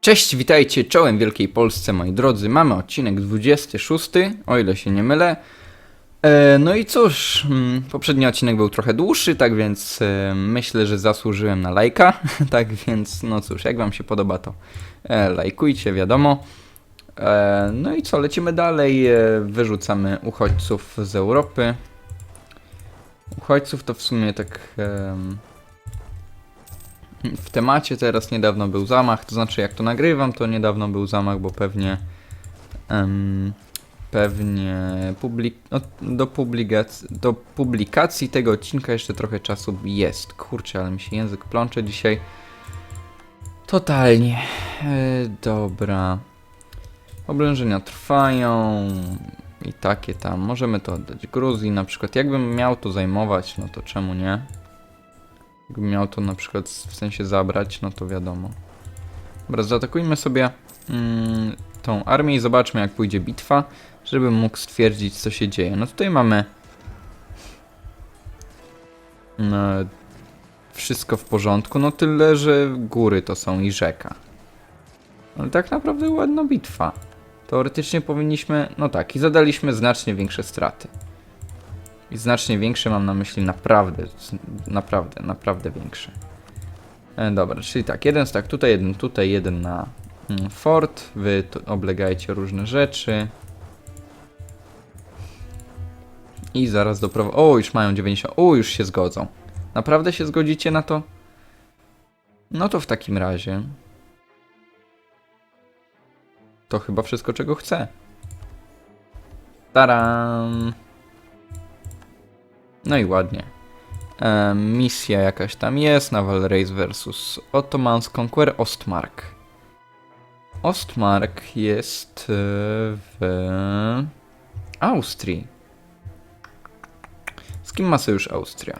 Cześć, witajcie czołem Wielkiej Polsce, moi drodzy. Mamy odcinek 26, o ile się nie mylę. E, no i cóż, mm, poprzedni odcinek był trochę dłuższy, tak więc e, myślę, że zasłużyłem na lajka. tak więc, no cóż, jak wam się podoba, to e, lajkujcie, wiadomo. E, no i co, lecimy dalej. E, wyrzucamy uchodźców z Europy. Uchodźców to w sumie tak. em, w temacie teraz niedawno był zamach, to znaczy jak to nagrywam, to niedawno był zamach, bo pewnie em, pewnie publik, no, do, publikac- do publikacji tego odcinka jeszcze trochę czasu jest. Kurczę, ale mi się język plącze dzisiaj. Totalnie. E, dobra. Oblężenia trwają i takie tam. Możemy to oddać Gruzji na przykład. Jakbym miał to zajmować, no to czemu nie? Jakbym miał to na przykład w sensie zabrać, no to wiadomo. Dobra, zaatakujmy sobie mm, tą armię i zobaczmy jak pójdzie bitwa, żebym mógł stwierdzić co się dzieje. No tutaj mamy mm, wszystko w porządku, no tyle, że góry to są i rzeka. Ale tak naprawdę ładna bitwa. Teoretycznie powinniśmy, no tak, i zadaliśmy znacznie większe straty. I znacznie większe mam na myśli naprawdę, naprawdę, naprawdę większe. E, dobra, czyli tak, jeden tak tutaj, jeden tutaj, jeden na mm, fort. Wy oblegajcie różne rzeczy. I zaraz doprowadzę. O, już mają 90. O, już się zgodzą. Naprawdę się zgodzicie na to? No to w takim razie. To chyba wszystko, czego chcę. Taram! No i ładnie. E, misja jakaś tam jest. Naval Race vs. Ottomans Conquer Ostmark. Ostmark jest e, w Austrii. Z kim ma sojusz Austria?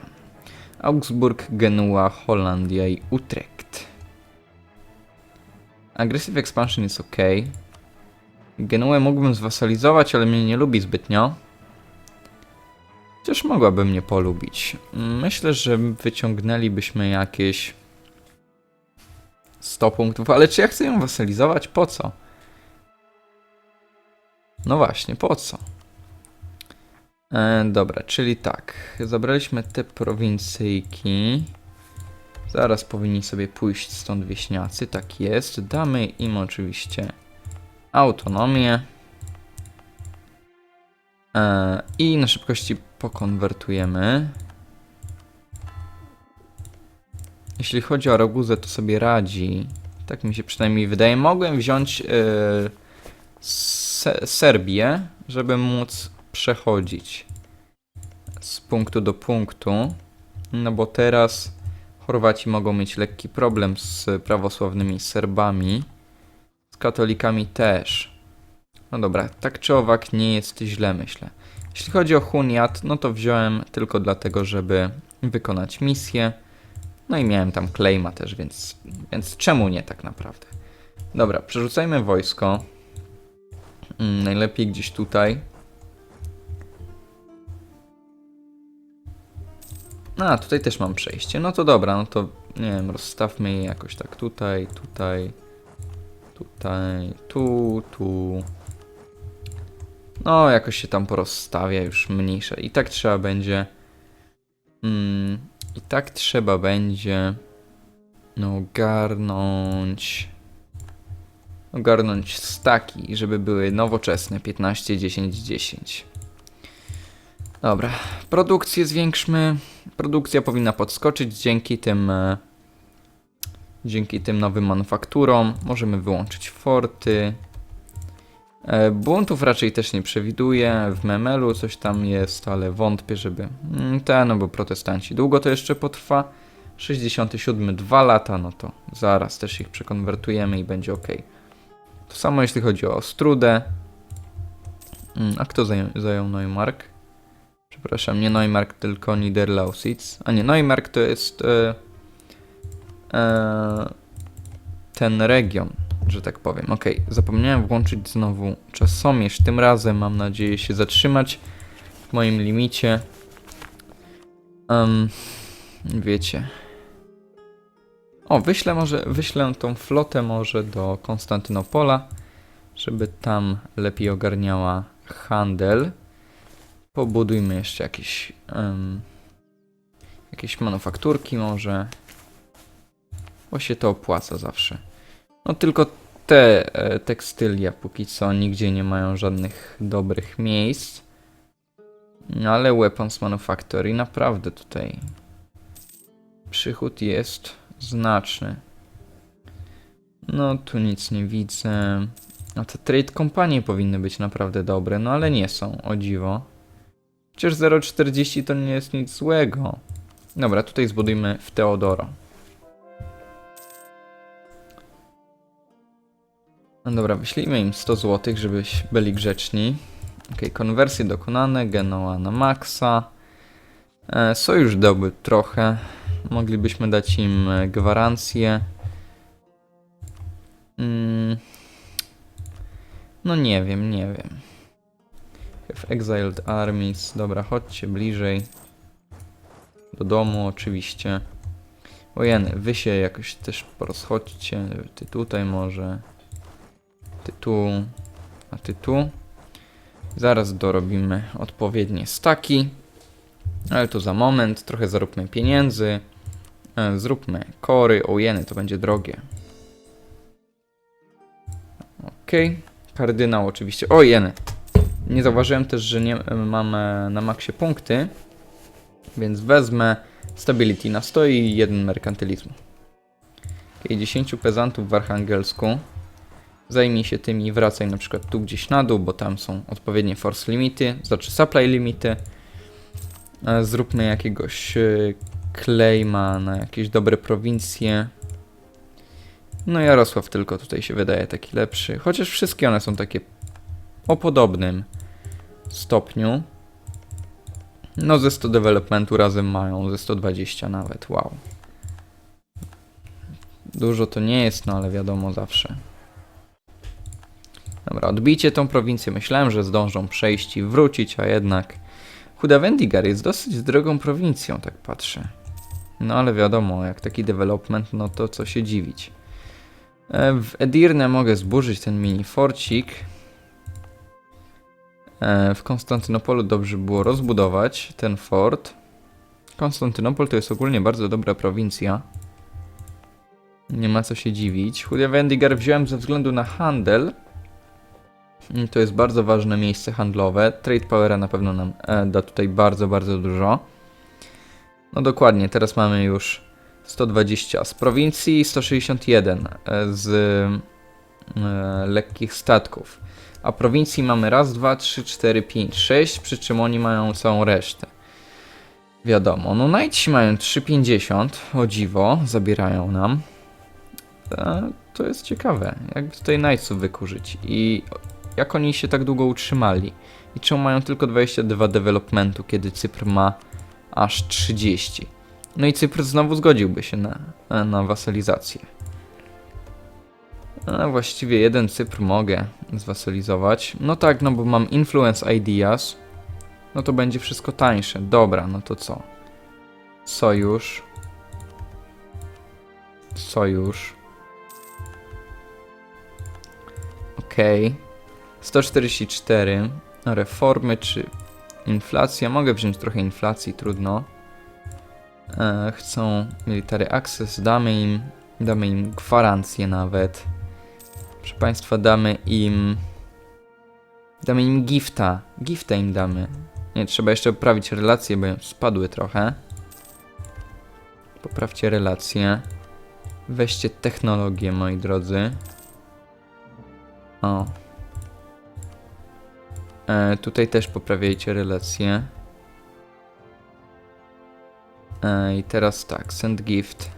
Augsburg, Genua, Holandia i Utrecht. Aggressive Expansion jest ok. Genuę mógłbym zwasalizować, ale mnie nie lubi zbytnio. Chociaż mogłaby mnie polubić. Myślę, że wyciągnęlibyśmy jakieś 100 punktów, ale czy ja chcę ją wasalizować? Po co? No właśnie, po co? E, dobra, czyli tak. Zabraliśmy te prowincyjki. Zaraz powinni sobie pójść stąd wieśniacy, tak jest. Damy im oczywiście autonomię. E, I na szybkości pokonwertujemy. Jeśli chodzi o Roguzę, to sobie radzi. Tak mi się przynajmniej wydaje. Mogłem wziąć e, Se Serbię, żeby móc przechodzić z punktu do punktu. No bo teraz Chorwaci mogą mieć lekki problem z prawosławnymi Serbami. Z katolikami też. No dobra, tak czy owak nie jest źle, myślę. Jeśli chodzi o Huniat, no to wziąłem tylko dlatego, żeby wykonać misję. No i miałem tam claima też, więc, więc czemu nie tak naprawdę? Dobra, przerzucajmy wojsko. Mm, najlepiej gdzieś tutaj. A, tutaj też mam przejście. No to dobra, no to nie wiem, rozstawmy je jakoś tak tutaj, tutaj, tutaj, tu, tu. No, jakoś się tam porozstawia już mniejsze. I tak trzeba będzie. Mm, I tak trzeba będzie. No, ogarnąć. Ogarnąć staki, żeby były nowoczesne 15, 10, 10. Dobra, produkcję zwiększmy. Produkcja powinna podskoczyć dzięki tym. E, dzięki tym nowym manufakturom. Możemy wyłączyć forty. E, Buntów raczej też nie przewiduję. W Memelu coś tam jest, ale wątpię, żeby. Mm, Te, no bo protestanci. Długo to jeszcze potrwa? 67, 2 lata, no to zaraz też ich przekonwertujemy i będzie ok. To samo jeśli chodzi o Ostrudę. Mm, A kto zajął, zajął Neumark? Przepraszam, nie Neumark, tylko Niederlausitz. A nie, Neumark to jest e, e, ten region że tak powiem. Ok, zapomniałem włączyć znowu czasomierz. Tym razem mam nadzieję się zatrzymać w moim limicie. Um, wiecie. O, wyślę może, wyślę tą flotę może do Konstantynopola, żeby tam lepiej ogarniała handel. Pobudujmy jeszcze jakieś, em, jakieś manufakturki może, bo się to opłaca zawsze. No tylko te e, tekstylia póki co nigdzie nie mają żadnych dobrych miejsc. No ale Weapons Manufactory naprawdę tutaj przychód jest znaczny. No tu nic nie widzę. A te trade kompanie powinny być naprawdę dobre, no ale nie są, o dziwo. Chociaż 0,40 to nie jest nic złego. Dobra, tutaj zbudujmy w Teodoro. No dobra, wyślijmy im 100 zł, żeby byli grzeczni. Ok, konwersje dokonane, Genoa na maksa. E, sojusz dałby trochę. Moglibyśmy dać im e, gwarancję. Mm. No nie wiem, nie wiem. Have exiled armies. Dobra, chodźcie bliżej. Do domu oczywiście. Ojeny, wy się jakoś też porozchodźcie. Ty tutaj może. Ty tu. A ty tu. Zaraz dorobimy odpowiednie staki. Ale to za moment. Trochę zaróbmy pieniędzy. E, Zróbmy kory. Ojeny, to będzie drogie. Okej. Kardynał oczywiście. O, jeny. Nie zauważyłem też, że nie mam e, na maksie punkty. Więc wezmę stability na 100 i jeden merkantylizmu. Okay, 10 pezantów w Archangelsku. Zajmij się tym i wracaj na przykład tu gdzieś na dół, bo tam są odpowiednie force limity, znaczy supply limity. E, Zróbmy jakiegoś e, claima na jakieś dobre prowincje. No Jarosław tylko tutaj się wydaje taki lepszy, chociaż wszystkie one są takie o podobnym stopniu. No ze 100 developmentu razem mają, ze 120 nawet, wow. Dużo to nie jest, no ale wiadomo zawsze. Dobra, odbijcie tą prowincję. Myślałem, że zdążą przejść i wrócić, a jednak Hudavendigar jest dosyć drogą prowincją, tak patrzę. No ale wiadomo, jak taki development, no to co się dziwić. E, W Edirne mogę zburzyć ten mini forcik. E, W Konstantynopolu dobrze było rozbudować ten fort. Konstantynopol to jest ogólnie bardzo dobra prowincja. Nie ma co się dziwić. Hudavendigar wziąłem ze względu na handel. To jest bardzo ważne miejsce handlowe. Trade Powera na pewno nam e, da tutaj bardzo, bardzo dużo. No dokładnie, teraz mamy już 120 z prowincji, 161 e, z e, lekkich statków. A prowincji mamy raz, dwa, trzy, cztery, pięć, sześć, przy czym oni mają całą resztę. Wiadomo, no Knights mają 3,50, o dziwo, zabierają nam. To jest ciekawe, jakby tutaj Knightsów wykurzyć i jak oni się tak długo utrzymali i czemu mają tylko 22 developmentu, kiedy Cypr ma aż 30. No i Cypr znowu zgodziłby się na, na wasalizację. A właściwie jeden Cypr mogę zwasalizować. No tak, no bo mam Influence Ideas. No to będzie wszystko tańsze. Dobra, no to co? Sojusz. Sojusz. Okej. 144. Reformy czy inflacja? Mogę wziąć trochę inflacji, trudno. E, chcą military access, damy im, damy im gwarancję nawet. Proszę Państwa, damy im, damy im gifta, gifta im damy. Nie, trzeba jeszcze poprawić relacje, bo spadły trochę. Poprawcie relacje. Weźcie technologię, moi drodzy. O. E, tutaj też poprawiajcie relacje. E, I teraz tak, send gift.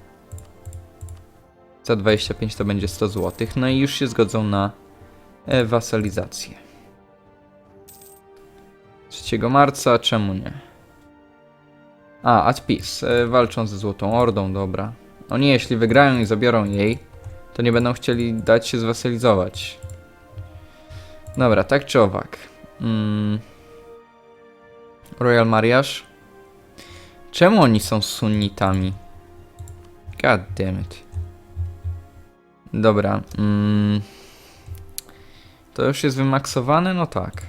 Za 25 to będzie 100 zł. No i już się zgodzą na e, wasalizację. 3 marca, czemu nie? A, at peace. E, walczą ze Złotą Ordą, dobra. Oni jeśli wygrają i zabiorą jej, to nie będą chcieli dać się zwasalizować. Dobra, tak czy owak. Mm. Royal Mariage. Czemu oni są sunnitami? God damn it. Dobra. Mm. To już jest wymaksowane? No tak.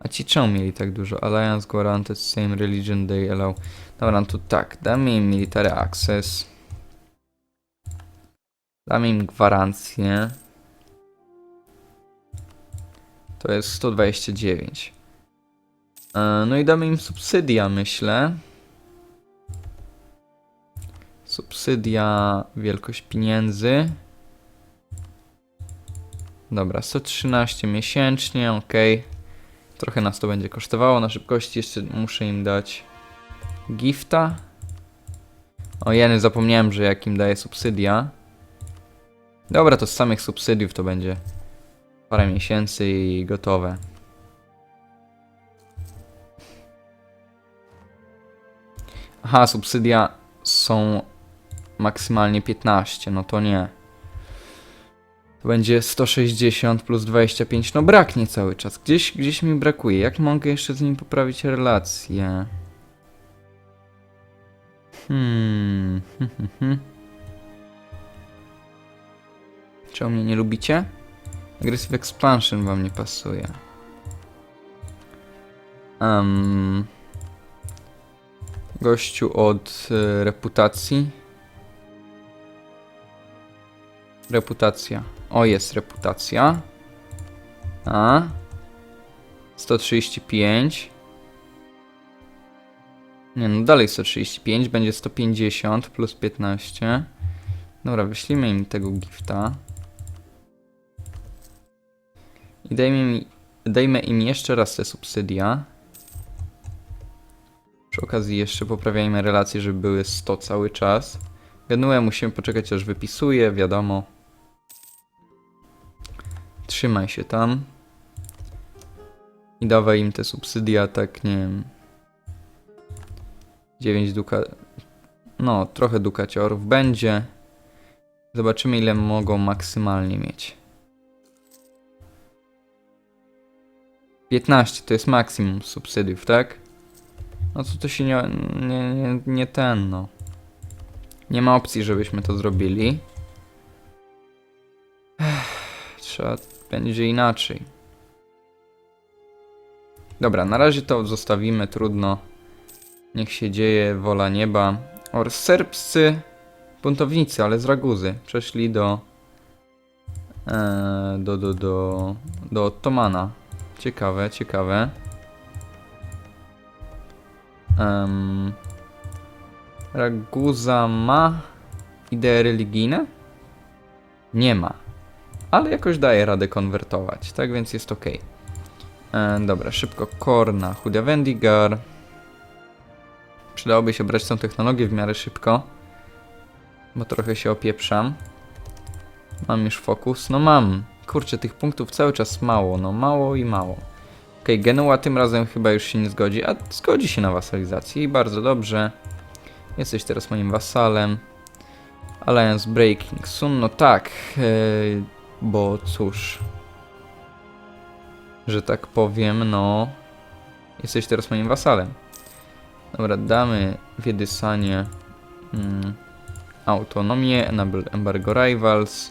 A ci czemu mieli tak dużo? Alliance granted same religion they allow. Dobra, no to tak. Damy im military access. Damy im gwarancję. To jest 129. E, No i damy im subsydia, myślę. Subsydia, wielkość pieniędzy. Dobra, 113 miesięcznie, ok. Trochę nas to będzie kosztowało. Na szybkości jeszcze muszę im dać gifta. O jeny, zapomniałem, że jak im daję subsydia. Dobra, to z samych subsydiów to będzie parę miesięcy i gotowe. Aha, subsydia są maksymalnie 15, no to nie. To będzie 160 plus 25, no braknie cały czas. Gdzieś, gdzieś mi brakuje. Jak mogę jeszcze z nim poprawić relacje? Hmm. Czemu mnie nie lubicie? Aggressive Expansion wam nie pasuje. Um, gościu od e, reputacji. Reputacja. O, jest reputacja. A. 135. Nie, no dalej 135, będzie 150 plus 15. Dobra, wyślijmy im tego gifta. I dajmy dajmy im jeszcze raz te subsydia. Przy okazji jeszcze poprawiajmy relacje, żeby były 100 cały czas. Genuę musimy poczekać aż wypisuje, wiadomo. Trzymaj się tam. I dawaj im te subsydia, tak nie wiem. 9 duka... No, trochę dukaciorów będzie. Zobaczymy ile mogą maksymalnie mieć. 15 to jest maksimum subsydiów, tak? No to to się nie, nie, nie, nie ten, no. Nie ma opcji, żebyśmy to zrobili. Ech, Trzeba będzie inaczej. Dobra, na razie to zostawimy, trudno. Niech się dzieje, wola nieba. Or serbscy buntownicy, ale z Raguzy, przeszli do, e, do, do, do, do Ottomana. Ciekawe, ciekawe. Um, Raguza ma idee religijne? Nie ma. Ale jakoś daje radę konwertować, tak więc jest ok. Dobra, szybko Korna, Hudia Vendigar. Przydałoby się brać tą technologię w miarę szybko. Bo trochę się opieprzam. Mam już fokus. No mam. Kurczę, tych punktów cały czas mało. No mało i mało. Okej, Genua tym razem chyba już się nie zgodzi, a zgodzi się na wasalizację i bardzo dobrze. Jesteś teraz moim wasalem. Alliance Breaking Sun, no tak, yy, bo cóż, że tak powiem, no, jesteś teraz moim wasalem. Dobra, damy Wiedysanie mm, autonomię, enable embargo rivals.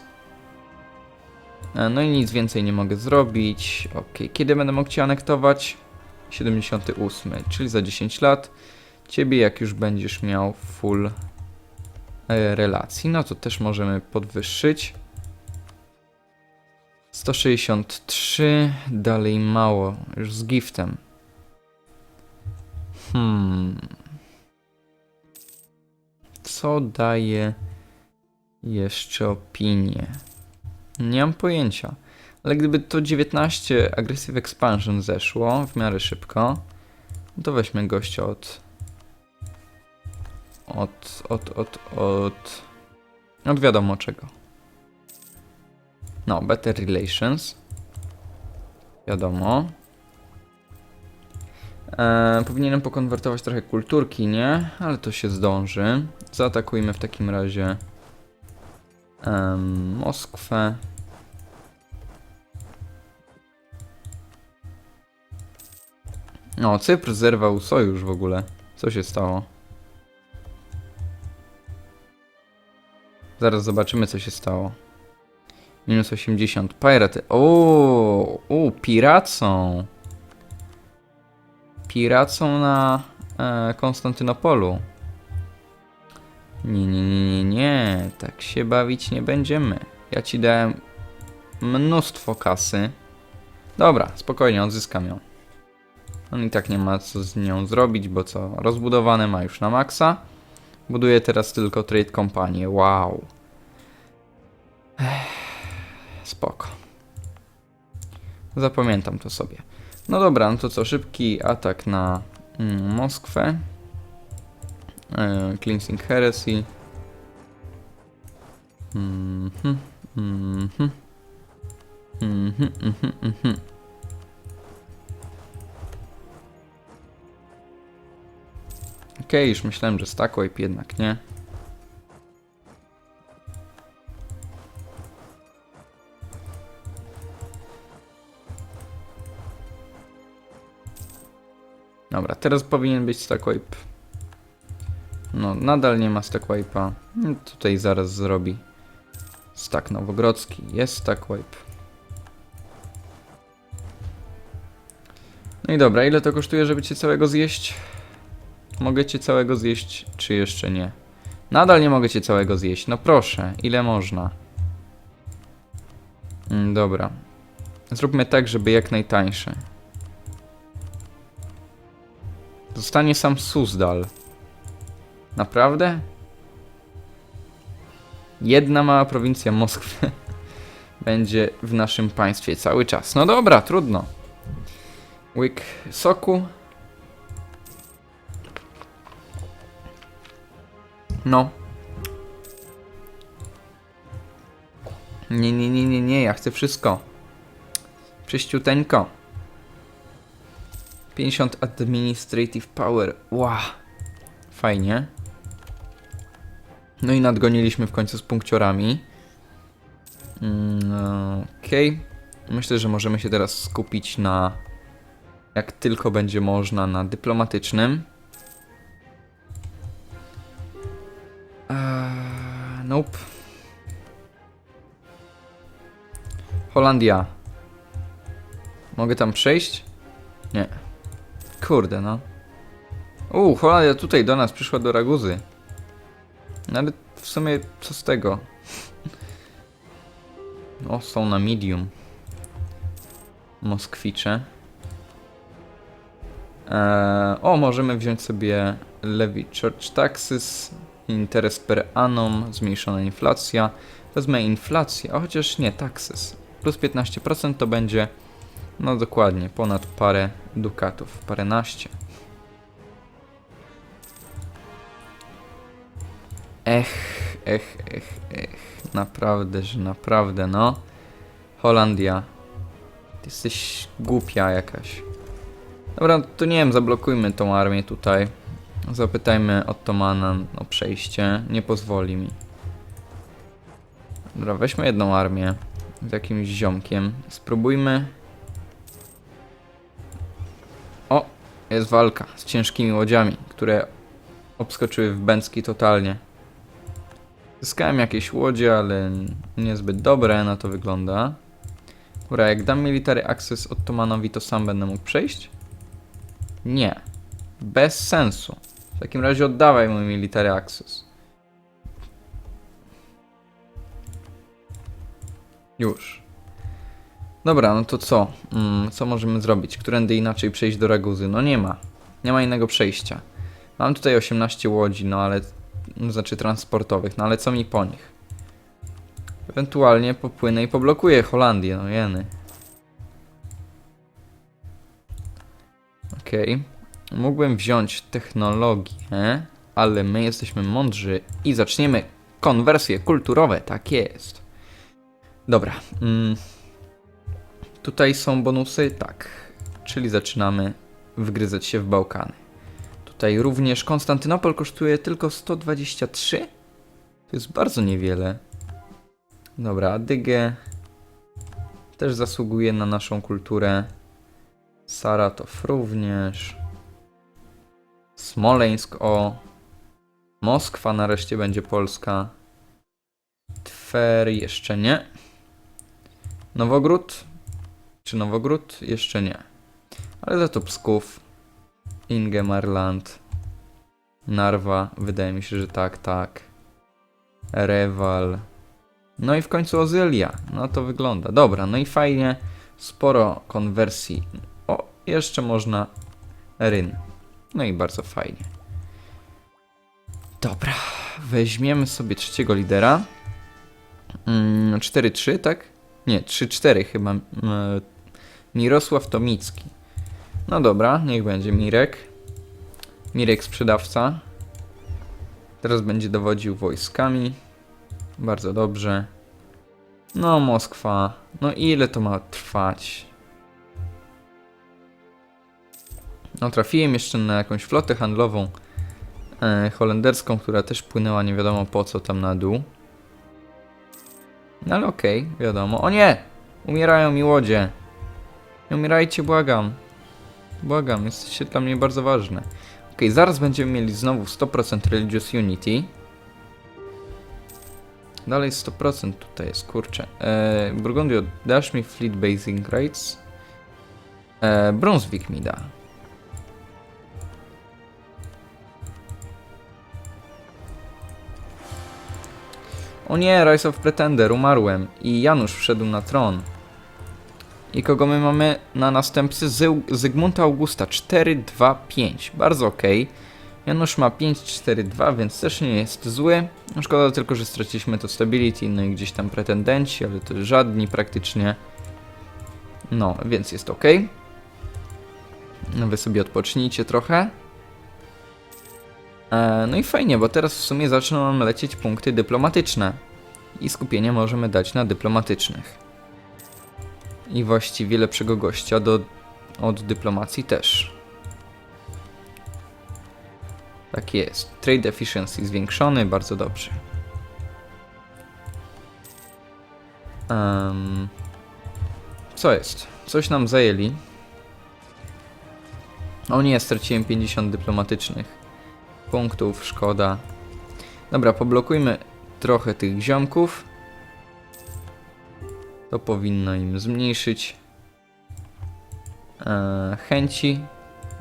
E, No i nic więcej nie mogę zrobić. Ok, kiedy będę mógł Cię anektować? 78, czyli za 10 lat. Ciebie jak już będziesz miał full e, relacji, no to też możemy podwyższyć. 163, dalej mało, już z giftem. Hmm. Co daje jeszcze opinię? Nie mam pojęcia. Ale gdyby to 19 Aggressive Expansion zeszło w miarę szybko, to weźmy gościa od. Od, od, od, od. Od wiadomo czego. No, Better Relations. Wiadomo. E, powinienem pokonwertować trochę kulturki, nie? Ale to się zdąży. Zaatakujmy w takim razie em, Moskwę. No, Cypr zerwał sojusz w ogóle. Co się stało? Zaraz zobaczymy, co się stało. Minus 80. Piraty. O, u, piracą. Piracą na e, Konstantynopolu. Nie, nie, nie, nie, nie. Tak się bawić nie będziemy. Ja ci dałem mnóstwo kasy. Dobra, spokojnie, odzyskam ją. On i tak nie ma co z nią zrobić, bo co? Rozbudowane ma już na maksa. Buduje teraz tylko Trade Company. Wow. Ech, spoko. Zapamiętam to sobie. No dobra, no to co? Szybki atak na mm, Moskwę. E, Cleansing Heresy. Mhm, mhm. Mhm, mhm, mhm. Okej, już myślałem, że stack wipe jednak nie. Dobra, teraz powinien być stack wipe. No, nadal nie ma stack wipe'a. No, Tutaj zaraz zrobi stack nowogrodzki. Jest stack wipe. No i dobra, ile to kosztuje, żeby cię całego zjeść? Mogę cię całego zjeść, czy jeszcze nie? Nadal nie mogę cię całego zjeść. No proszę, ile można? Mm, dobra. Zróbmy tak, żeby jak najtańsze. Zostanie sam Suzdal. Naprawdę? Jedna mała prowincja Moskwy będzie w naszym państwie cały czas. No dobra, trudno. Łyk soku. No. Nie, nie, nie, nie, nie, ja chcę wszystko. Prześciuteńko. 50 Administrative Power. Wow. Fajnie. No i nadgoniliśmy w końcu z punkciorami. Mm, Okej. Myślę, że możemy się teraz skupić na jak tylko będzie można na dyplomatycznym. Eee, nope. Holandia. Mogę tam przejść? Nie. Kurde, no. U, Holandia tutaj do nas przyszła do Raguzy. No ale w sumie co z tego? O, są na medium. Moskwicze. Eee, o, możemy wziąć sobie levy church taxes, interes per annum, zmniejszona inflacja. Wezmę inflację, a chociaż nie, taxes. Plus 15% to będzie, no dokładnie, ponad parę dukatów, paręnaście. Ech, ech, ech, ech. Naprawdę, że naprawdę, no. Holandia. Ty jesteś głupia jakaś. Dobra, to nie wiem, zablokujmy tą armię tutaj. Zapytajmy Ottomana o przejście. Nie pozwoli mi. Dobra, weźmy jedną armię z jakimś ziomkiem. Spróbujmy. O, jest walka z ciężkimi łodziami, które obskoczyły w Bęcki totalnie. Zyskałem jakieś łodzie, ale niezbyt dobre na to wygląda. Dobra, jak dam military access Ottomanowi, to sam będę mógł przejść? Nie. Bez sensu. W takim razie oddawaj mój military access. Już. Dobra, no to co? Mm, co możemy zrobić? Którędy inaczej przejść do Raguzy? No nie ma. Nie ma innego przejścia. Mam tutaj 18 łodzi, no ale... No, znaczy transportowych, no ale co mi po nich? Ewentualnie popłynę i poblokuję Holandię, no jeny. Okej. Mógłbym wziąć technologię, ale my jesteśmy mądrzy i zaczniemy konwersje kulturowe, tak jest. Dobra. Mm. Tutaj są bonusy, tak. Czyli zaczynamy wgryzać się w Bałkany. Tutaj również Konstantynopol kosztuje tylko 123. To jest bardzo niewiele. Dobra, Adygę też zasługuje na naszą kulturę. Saratow również. Smoleńsk, o. Moskwa nareszcie będzie Polska. Twer jeszcze nie. Nowogród? Czy Nowogród? Jeszcze nie. Ale za to Psków, Ingemarland, Narwa, wydaje mi się, że tak, tak. Rewal. No i w końcu Ozylia. No to wygląda. Dobra, no i fajnie. Sporo konwersji. O, jeszcze można Ryn. No i bardzo fajnie. Dobra, weźmiemy sobie trzeciego lidera. Mm, 4-3, tak? Nie, 3-4 chyba. Mm, Mirosław Tomicki. No dobra, niech będzie Mirek. Mirek sprzedawca. Teraz będzie dowodził wojskami. Bardzo dobrze. No, Moskwa. No ile to ma trwać? No, trafiłem jeszcze na jakąś flotę handlową e, holenderską, która też płynęła nie wiadomo po co tam na dół. No ale okej, wiadomo. O nie! Umierają mi łodzie. Nie umierajcie, błagam. Błagam, jesteście dla mnie bardzo ważne. Okej, zaraz będziemy mieli znowu 100% Religious Unity. Dalej 100% tutaj jest, kurczę. E, Burgundio, dasz mi Fleet Basing Rates? E, Brunswick mi da. O nie, Rise of Pretender, umarłem. I Janusz wszedł na tron. I kogo my mamy na następcy? Zy Zygmunta Augusta 4-2-5. Bardzo okej. Janusz ma 5-4-2, więc też nie jest zły. No Szkoda tylko, że straciliśmy to stability, no i gdzieś tam pretendenci, ale to żadni praktycznie. No, więc jest ok. No wy sobie odpocznijcie trochę. E, no i fajnie, bo teraz w sumie zaczną nam lecieć punkty dyplomatyczne. I skupienie możemy dać na dyplomatycznych. I właściwie lepszego gościa do, od dyplomacji też. Tak jest. Trade efficiency zwiększony, bardzo dobrze. Em, co jest? Coś nam zajęli. O nie, straciłem 50 dyplomatycznych punktów, szkoda. Dobra, poblokujmy trochę tych ziomków. To powinno im zmniejszyć e, chęci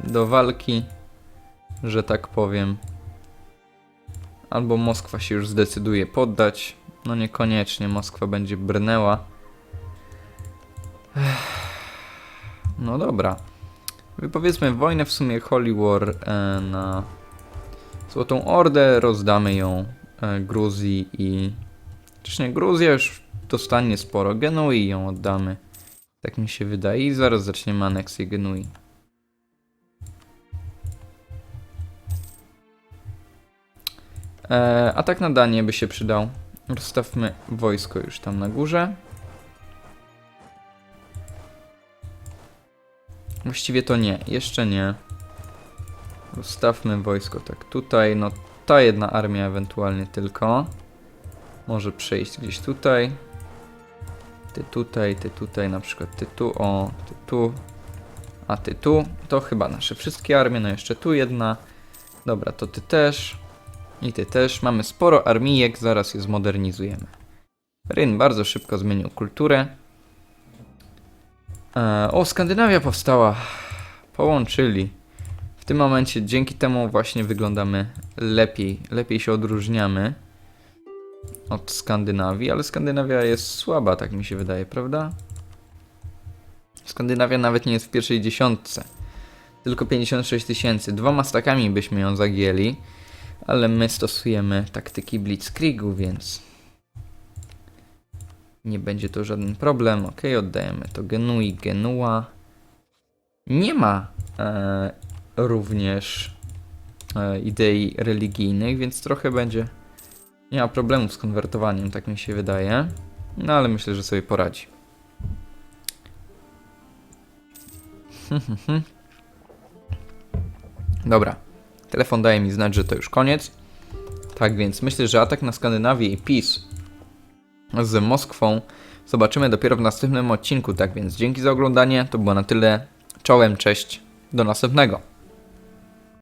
do walki, że tak powiem. Albo Moskwa się już zdecyduje poddać. No niekoniecznie, Moskwa będzie brnęła. Ech. No dobra. Wypowiedzmy wojnę w sumie Holy War e, na Złotą Ordę, rozdamy ją e, Gruzji i... Czyż nie, Gruzja już dostanie sporo, Genui ją oddamy. Tak mi się wydaje i zaraz zaczniemy aneksję Genui. E, atak na Danię by się przydał. Rozstawmy wojsko już tam na górze. Właściwie to nie, jeszcze nie. Rozstawmy wojsko tak tutaj. No ta jedna armia ewentualnie tylko. Może przejść gdzieś tutaj. Ty tutaj, ty tutaj, na przykład ty tu, o, ty tu, a ty tu. To chyba nasze wszystkie armie, no jeszcze tu jedna. Dobra, to ty też. I ty też. Mamy sporo armijek, zaraz je zmodernizujemy. Ryn bardzo szybko zmienił kulturę. E, o, Skandynawia powstała. Połączyli. W tym momencie dzięki temu właśnie wyglądamy lepiej, lepiej się odróżniamy od Skandynawii, ale Skandynawia jest słaba, tak mi się wydaje, prawda? Skandynawia nawet nie jest w pierwszej dziesiątce. Tylko 56 tysięcy. Dwoma stakami byśmy ją zagięli, ale my stosujemy taktyki Blitzkriegu, więc nie będzie to żaden problem. Ok, oddajemy to Genui, Genua. Nie ma e, również e, idei religijnych, więc trochę będzie nie ma problemu z konwertowaniem, tak mi się wydaje. No ale myślę, że sobie poradzi. Dobra. Telefon daje mi znać, że to już koniec. Tak więc myślę, że atak na Skandynawię i PiS z Moskwą zobaczymy dopiero w następnym odcinku. Tak więc dzięki za oglądanie. To było na tyle. Czołem, cześć. Do następnego.